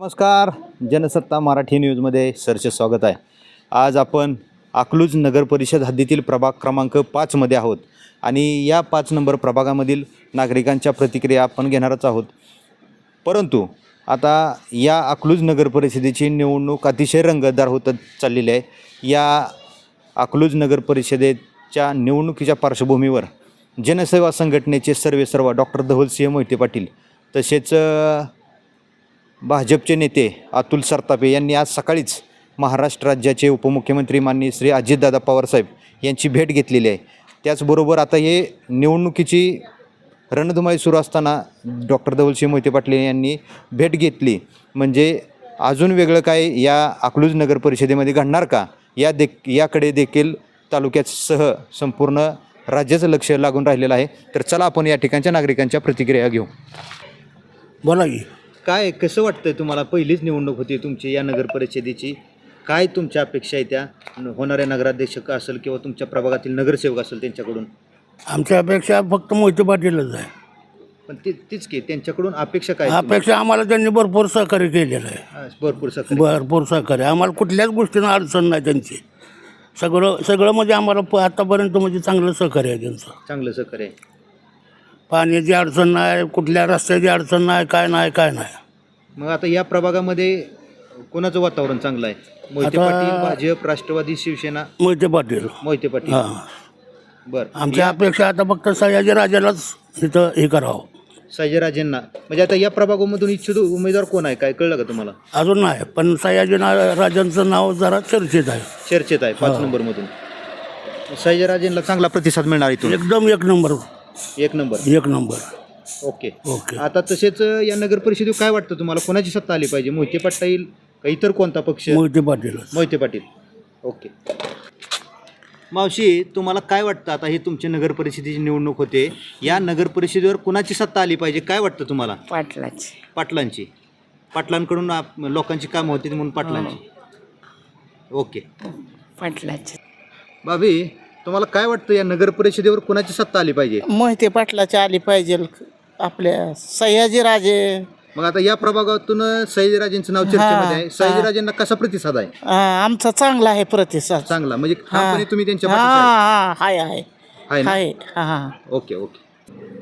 नमस्कार जनसत्ता मराठी न्यूजमध्ये सरचे स्वागत आहे. आज आपण अकलूज नगर परिषद हद्दीतील प्रभाग क्रमांक पाचमध्ये आहोत आणि या पाच नंबर प्रभागामधील नागरिकांच्या प्रतिक्रिया आपण घेणारच आहोत. परंतु आता या अकलूज नगर परिषदेची निवडणूक अतिशय रंगतदार होत चाललेली आहे. या अकलूज नगर परिषदेच्या निवडणुकीच्या पार्श्वभूमीवर जनसेवा संघटनेचे सर्वे सर्व डॉक्टर धवलसिंह मोहिते पाटील तसेच भाजपचे नेते अतुल सरतापे यांनी आज सकाळीच महाराष्ट्र राज्याचे उपमुख्यमंत्री माननीय श्री अजितदादा पवारसाहेब यांची भेट घेतलेली आहे. त्याचबरोबर आता हे निवडणुकीची रणधुमाळी सुरू असताना डॉक्टर धवलसिंह मोहिते पाटील यांनी भेट घेतली. म्हणजे अजून वेगळं काय या अकलूज नगर परिषदेमध्ये घडणार का? या दे याकडे देखील तालुक्यासह संपूर्ण राज्याचं लक्ष लागून राहिलेलं आहे. तर चला आपण या ठिकाणच्या नागरिकांच्या प्रतिक्रिया घेऊ. बोला की. काय कसं वाटतंय तुम्हाला पहिलीच निवडणूक होती तुमची या नगर परिषदेची? काय तुमच्या अपेक्षा आहे त्या होणाऱ्या नगराध्यक्ष का असेल किंवा तुमच्या प्रभागातील नगरसेवक असेल त्यांच्याकडून? आमच्या अपेक्षा फक्त मोहिते पाटीलच आहे. पण ती तीच की त्यांच्याकडून अपेक्षा काय अपेक्षा आम्हाला त्यांनी भरपूर सहकार्य केलेलं आहे? हा, भरपूर सकाळी भरपूर सहकार्य. आम्हाला कुठल्याच गोष्टीनं अडचण नाही त्यांची. सगळं सगळं म्हणजे आम्हाला प- आतापर्यंत म्हणजे चांगलं सहकार्य आहे त्यांचं. चांगलं सहकार्य आहे. पाण्याची अडचण नाही कुठल्या रस्त्याची अडचण नाही काय नाही काय नाही. मग आता या प्रभागामध्ये कोणाचं वातावरण चांगलं आहे? मोहिते आता- पाटील भाजप राष्ट्रवादी शिवसेना? मोहिते पाटील. मोहिते पाटील. हां. बर. आमच्या अपेक्षा आता फक्त सयाजी राजालाच इथं हे करावं. सयाजीराजेंना म्हणजे आता या प्रभागामधून इच्छुक उमेदवार कोण आहे? काय कळलं का तुम्हाला? अजून नाही पण सयाजी ना राजांचं नाव जरा चर्चेत आहे. चर्चेत आहे पाच नंबरमधून. सयाजीराजेंना चांगला प्रतिसाद मिळणार इथून. एकदम एक नंबर. एक नंबर. एक नंबर. ओके. ओके. आता तसेच या नगर परिषदेवर काय वाटतं तुम्हाला? कोणाची सत्ता आली पाहिजे? मोहिते पाटील का इतर कोणता पक्ष? मोहिते पाटीलच मोहिते पाटील. ओके. मावशी तुम्हाला काय वाटतं? आता ही तुमच्या नगर परिषदेची निवडणूक होते. या नगर परिषदेवर कुणाची सत्ता आली पाहिजे? काय वाटतं तुम्हाला? पाटलाची. पाटलांची. पाटलांकडून आप- लोकांची कामं होती म्हणून पाटलांची. ओके. पाटलाची. भाभी तुम्हाला काय वाटतं या नगर परिषदेवर कुणाची सत्ता आली पाहिजे? मोहिते पाटलाची आली पाहिजे आपल्या सयाजी राजे. मग आता या प्रभागातून सयाजीराजेंचं नाव चर्चेमध्ये आहे. सयाजीराजेंना कसा प्रतिसाद आहे? आमचा चांगला आहे प्रतिसाद. चांगला म्हणजे ठामपणे तुम्ही त्यांच्या पाठीशी आहे. हा हाय आहे आहे ना? हाय हा हा. Okay okay.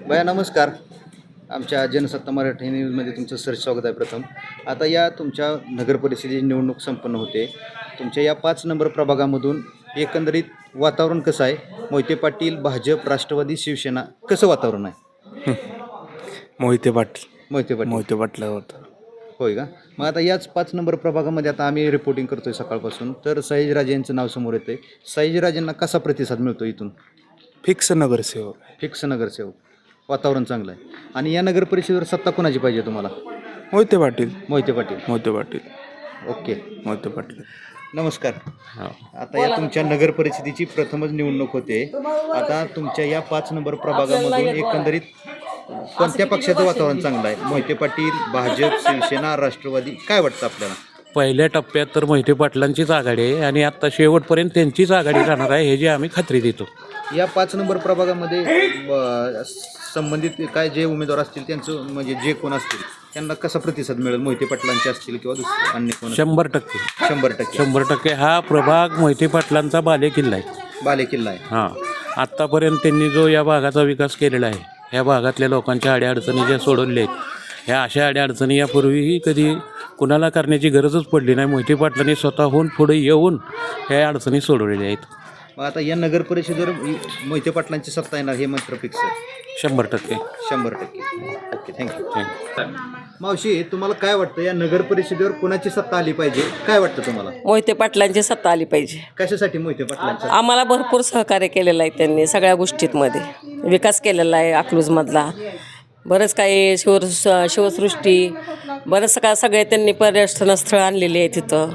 बया नमस्कार. आमच्या जनसत्ता मराठी न्यूजमध्ये तुमचं सर स्वागत आहे प्रथम. आता या तुमच्या नगर परिषदेची निवडणूक संपन्न होते. तुमच्या या पाच नंबर प्रभागामधून एकंदरीत वातावरण कसं आहे? मोहिते पाटील भाजप राष्ट्रवादी शिवसेना कसं वातावरण आहे? मोहिते पाटील. मोहिते पाटील. मोहिते पाटलावर होय का? मग आता याच पाच नंबर प्रभागामध्ये आता आम्ही रिपोर्टिंग करतोय सकाळपासून. तर सयाजीराजे यांचं नाव समोर येतंय. सयाजीराजेंना कसा प्रतिसाद मिळतो इथून? फिक्स नगरसेवक. फिक्स नगरसेवक. वातावरण चांगलं आहे. आणि या नगर परिषदेवर सत्ता कोणाची पाहिजे तुम्हाला? मोहिते पाटील. मोहिते पाटील. मोहिते पाटील. ओके. मोहिते पाटील. नमस्कार. आता या तुमच्या नगर परिषदेची प्रथमच निवडणूक होते. आता तुमच्या या पाच नंबर प्रभागामधून एकंदरीत कोणत्या पक्षाचं वातावरण चांगलं आहे? मोहिते पाटील भाजप शिवसेना राष्ट्रवादी काय वाटतं आपल्याला? पहिल्या टप्प्यात तर मोहिते पाटलांचीच आघाडी आहे आणि आत्ता शेवटपर्यंत त्यांचीच आघाडी राहणार आहे हे जे आम्ही खात्री देतो. या पाच नंबर प्रभागामध्ये ब- संबंधित काय जे उमेदवार असतील त्यांचं म्हणजे जे कोण असतील? त्यांना कसा प्रतिसाद मिळेल? मोहिते पाटलांचे असतील किंवा दुसरे अन्य कोण? शंभर टक्के. शंभर टक्के. शंभर टक्के. हा प्रभाग मोहिते पाटलांचा बालेकिल्ला आहे बाले किल्ला आहे. हां. आत्तापर्यंत त्यांनी जो या भागाचा विकास केलेला आहे ह्या भागातल्या लोकांच्या अडीअडचणी ज्या सोडवल्या आहेत ह्या अशा अडीअडचणी यापूर्वीही कधी कुणाला करण्याची गरजच पडली नाही. मोहिते पाटलांनी स्वतःहून पुढे येऊन ह्या अडचणी सोडवलेल्या आहेत. मग आता या नगर परिषदेवर मोहिते पाटलांची सत्ता येणार हे मात्र फिक्स आहे. शंभर टक्के. शंभर टक्के. ओके थँक्यू थँक्यू मावशी तुम्हाला काय वाटतं? या नगर परिषदेवर कुणाची सत्ता आली पाहिजे? काय वाटतं तुम्हाला? मोहिते पाटलांची सत्ता आली पाहिजे. कशासाठी मोहिते पाटलांचं? आम्हाला भरपूर सहकार्य केलेलं आहे त्यांनी सगळ्या गोष्टींमध्ये. विकास केलेला आहे अकलूजमधला. बरंच काही शिव शिवसृष्टी बरंच का सगळे त्यांनी पर्यटन स्थळ आणलेली आहे तिथं.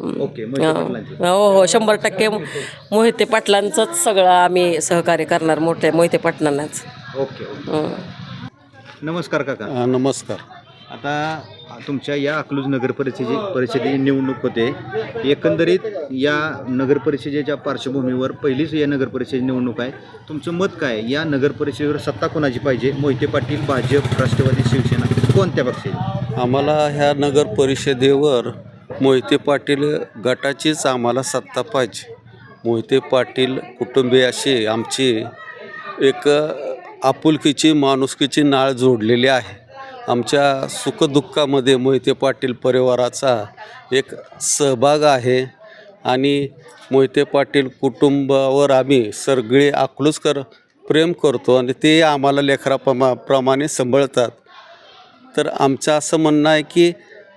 ओके मोहिते पाटलांची. हो हो शंभर टक्के मोहिते पाटलांचंच सगळं आम्ही सहकार्य करणार मोठे मोहिते पाटलांनाच. Okay okay. हं. नमस्कार काका. नमस्कार. आता तुमच्या या अकलूज नगर परिषदे परिषदेची निवडणूक होते. एकंदरीत या नगर परिषदेच्या पार्श्वभूमीवर पहिलीच या नगर परिषदेची निवडणूक आहे. तुमचं मत काय? या नगर परिषदेवर सत्ता कोणाची पाहिजे? मोहिते पाटील भाजप राष्ट्रवादी शिवसेना कोणत्या पक्षाची? आम्हाला ह्या नगर परिषदेवर मोहिते पाटील गटाचीच आम्हाला सत्ता पाहिजे. मोहिते पाटील कुटुंबियाशी आमची एक आपुलकीची माणुसकीची नाळ जोडलेली आहे. आमच्या सुखदुःखामध्ये मोहिते पाटील परिवाराचा एक सहभाग आहे आणि मोहिते पाटील कुटुंबावर आम्ही सगळे कर प्रेम करतो आणि ते आम्हाला लेखराप्रमा प्रमाणे सांभाळतात. तर आमचं असं म्हणणं आहे की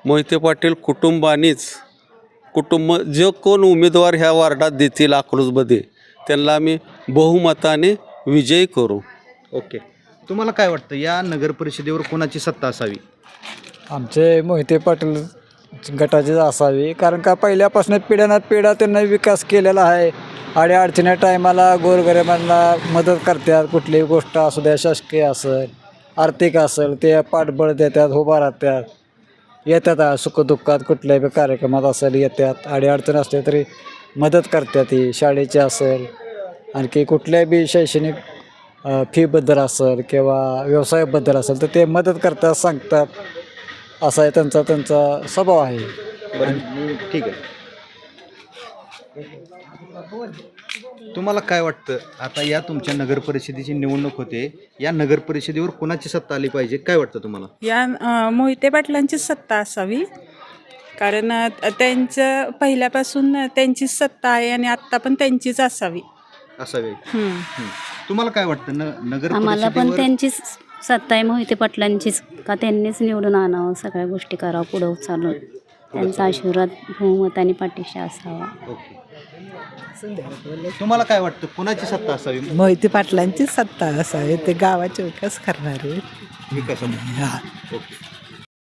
मोहिते पाटील कुटुंबानेच कुटुंब जो कोण उमेदवार ह्या वार्डात देतील अकलूजमध्ये त्यांना आम्ही बहुमताने विजयी करू. ओके. तुम्हाला काय वाटतं या नगर परिषदेवर कोणाची सत्ता असावी? आमचे मोहिते पाटील गटाचे असावी कारण का पहिल्यापासून पिढ्यानात पिढ्या त्यांना विकास केलेला आहे. आणि अडचणी टायमाला गोरगरिबांना मदत करतात कुठलीही गोष्ट असू द्या शासकीय असेल आर्थिक असेल ते पाठबळ देतात उभा राहतात. येतात सुखदुःखात कुठल्याही बी कार्यक्रमात असेल येतात आणि अडचण तरी मदत करतात ती शाळेची असेल आणखी कुठल्याही बी शैक्षणिक फीबद्दल असेल किंवा व्यवसायाबद्दल असेल तर ते मदत करतात सांगतात. असा आहे त्यांचा त्यांचा स्वभाव आहे. बरं ठीक आहे. तुम्हाला काय वाटतं? आता या तुमच्या नगर परिषदेची निवडणूक होते. या नगर परिषदेवर कोणाची सत्ता आली पाहिजे? काय वाटतं तुम्हाला? या अ, मोहिते पाटलांची सत्ता असावी. कारण अ, त्यांचं पहिल्यापासून त्यांचीच सत्ता आहे आणि आत्ता पण त्यांचीच असावी. असावे. हम्म. हं. तुम्हाला काय वाटतं? न नगर आम्हाला पण परिषदेवर त्यांचीच सत्ता आहे मोहिते पाटलांचीच. का त्यांनीच निवडून आणावं? सगळ्या गोष्टी करावं पुढं चालून. त्यांचा आशीर्वाद बहुमताने पाठीशी असावा. ओके. तुम्हाला काय वाटतं कोणाची सत्ता असावी? मोहिते पाटलांची सत्ता असावी ते गावाचे विकास करणारे. ओके.